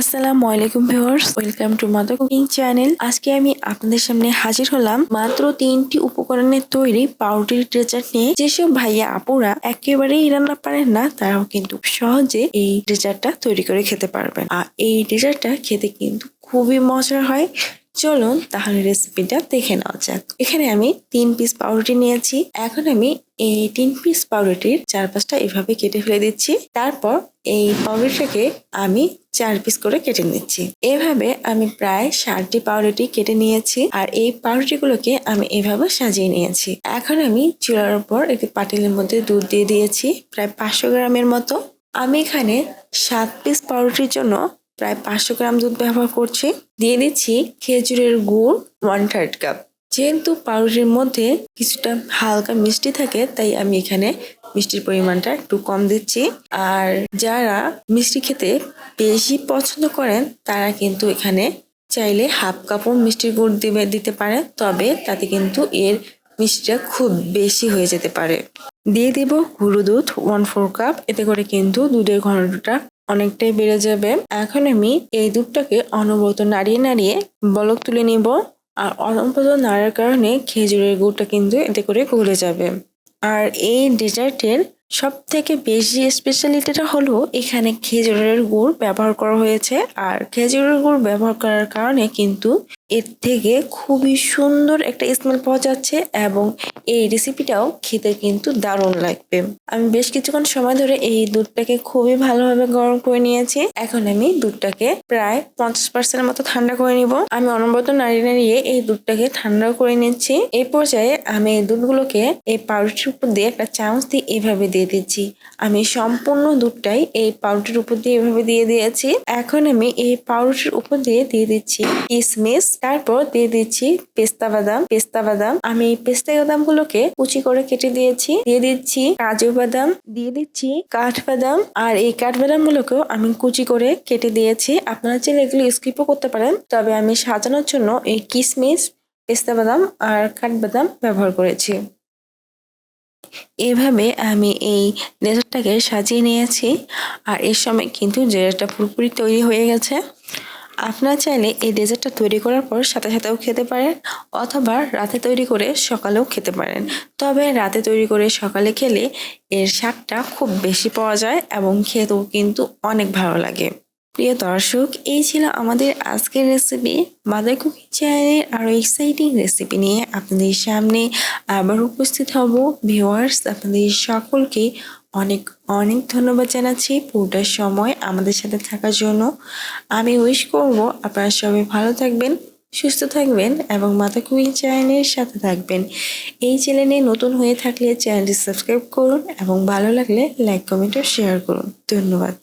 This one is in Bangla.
আসসালামু আলাইকুম viewers, welcome to mother cooking channel. আজকে আমি আপনাদের সামনে হাজির হলাম মাত্র তিনটি উপকরণের তৈরি পাউরুটির ডেজার্ট নিয়ে। যেসব ভাইয়া আপুরা একেবারেই রান্না পারেন না, তারাও কিন্তু সহজে এই ডেজার্টটা তৈরি করে খেতে পারবেন। আর এই ডেজার্টটা খেতে কিন্তু খুবই মজার হয়। চলুন তাহলে রেসিপিটা দেখে নেওয়া যাক। এখানে আমি তিন পিস পাউরুটি নিয়েছি। এখন আমি এই তিন পিস পাউরুটির চার পাঁচটা এভাবে কেটে ফেলে দিচ্ছি। তারপর এই পাউরুটিটাকে আমি চার পিস করে কেটে নিচ্ছি। এভাবে আমি প্রায় ষাটটি পাউরুটি কেটে নিয়েছি আর এই পাউরুটিগুলোকে আমি এভাবে সাজিয়ে নিয়েছি। এখন আমি চুলার উপর একটি পাতিলের মধ্যে দুধ দিয়ে দিয়েছি, প্রায় পাঁচশো গ্রামের মতো। আমি এখানে সাত পিস পাউরুটির জন্য প্রায় পাঁচশো গ্রাম দুধ ব্যবহার করছি। দিয়ে দিচ্ছি খেজুরের গুড় ওয়ান থার্ড কাপ যেহেতু পাউরুটির মধ্যে কিছুটা হালকা মিষ্টি থাকে, তাই আমি এখানে মিষ্টির পরিমাণটা একটু কম দিচ্ছি। আর যারা মিষ্টি খেতে বেশি পছন্দ করেন, তারা কিন্তু এখানে চাইলে হাফ কাপও মিষ্টির গুড় দিবে, দিতে পারে। তবে তাতে কিন্তু এর মিষ্টিটা খুব বেশি হয়ে যেতে পারে। দিয়ে দিব গুঁড়ো দুধ ওয়ান ফোর কাপ এতে করে কিন্তু দুধের ঘনত্বটা অনেকটাই বেড়ে যাবে। এখন আমি এই দুধটাকে অনবরত নাড়িয়ে নাড়িয়ে বলক তুলে নিব আর অনবরত নাড়ার কারণে খেজুরের গুড়টা কিন্তু এতে করে গলে যাবে। আর এই ডেজার্টের সব থেকে বেশি স্পেশালিটিটা হলো এখানে খেজুরের গুড় ব্যবহার করা হয়েছে। আর খেজুরের গুড় ব্যবহার করার কারণে কিন্তু এর থেকে খুবই সুন্দর একটা স্মেল পাওয়া যাচ্ছে এবং এই রেসিপিটাও খেতে কিন্তু দারুণ লাগবে। আমি বেশ কিছুক্ষণ সময় ধরে এই দুধটাকে খুবই ভালোভাবে গরম করে নিয়েছি। এখন আমি দুধটাকে প্রায় পঞ্চাশ পার্সেন্টের মতো ঠান্ডা করে নিব। আমি অনবরত নাড়িয়ে নাড়িয়ে এই দুধটাকে ঠান্ডা করে নিচ্ছি। এই পর্যায়ে আমি এই দুধগুলোকে এই পাউরুটির উপর দিয়ে একটা চামচ দিয়ে এভাবে দিয়ে দিচ্ছি। আমি সম্পূর্ণ দুধটাই এই পাউরুটির উপর দিয়ে এভাবে দিয়ে দিয়েছি। এখন আমি এই পাউরুটির উপর দিয়ে দিয়ে দিচ্ছি কিসমিস তারপর দিয়ে দিচ্ছি পেস্তা বাদাম পেস্তা বাদাম। আমি পেস্তা বাদাম গুলোকে কুচি করে কেটে দিয়েছি। দিয়ে দিচ্ছি কাজু বাদাম, দিয়ে দিচ্ছি কাঠ বাদাম। আর এই কাঠ বাদাম গুলোকেও আমি কুচি করে কেটে দিয়েছি। আপনারা চাইলে এগুলো স্কিপও করতে পারেন। তবে আমি সাজানোর জন্য এই কিসমিস, পেস্তা বাদাম আর কাঠবাদাম ব্যবহার করেছি। এভাবে আমি এই ডেজার্টটাকে সাজিয়ে নিয়েছি। আর এর সময় কিন্তু ডেজার্টটা পুরোপুরি তৈরি হয়ে গেছে। আপনারা চাইলে এই ডেজার্টটা তৈরি করার পর সাথে সাথেও খেতে পারেন, অথবা রাতে তৈরি করে সকালেও খেতে পারেন। তবে রাতে তৈরি করে সকালে খেলে এর স্বাদটা খুব বেশি পাওয়া যায় এবং খেতেও কিন্তু অনেক ভালো লাগে। প্রিয় দর্শক, এই ছিল আমাদের আজকের রেসিপি মাদার কুকিং চ্যানেলের আরও এক্সাইটিং রেসিপি নিয়ে আপনাদের সামনে আবার উপস্থিত হব। ভিওয়ার্স আপনাদের সকলকে অনেক অনেক ধন্যবাদ জানাচ্ছি পুরোটার সময় আমাদের সাথে থাকার জন্য। আমি উইশ করব আপনারা সবাই ভালো থাকবেন, সুস্থ থাকবেন এবং মাতা কুইন চ্যানেলের সাথে থাকবেন। এই চ্যানেলে নতুন হয়ে থাকলে চ্যানেলটি সাবস্ক্রাইব করুন এবং ভালো লাগলে লাইক কমেন্ট ও শেয়ার করুন। ধন্যবাদ।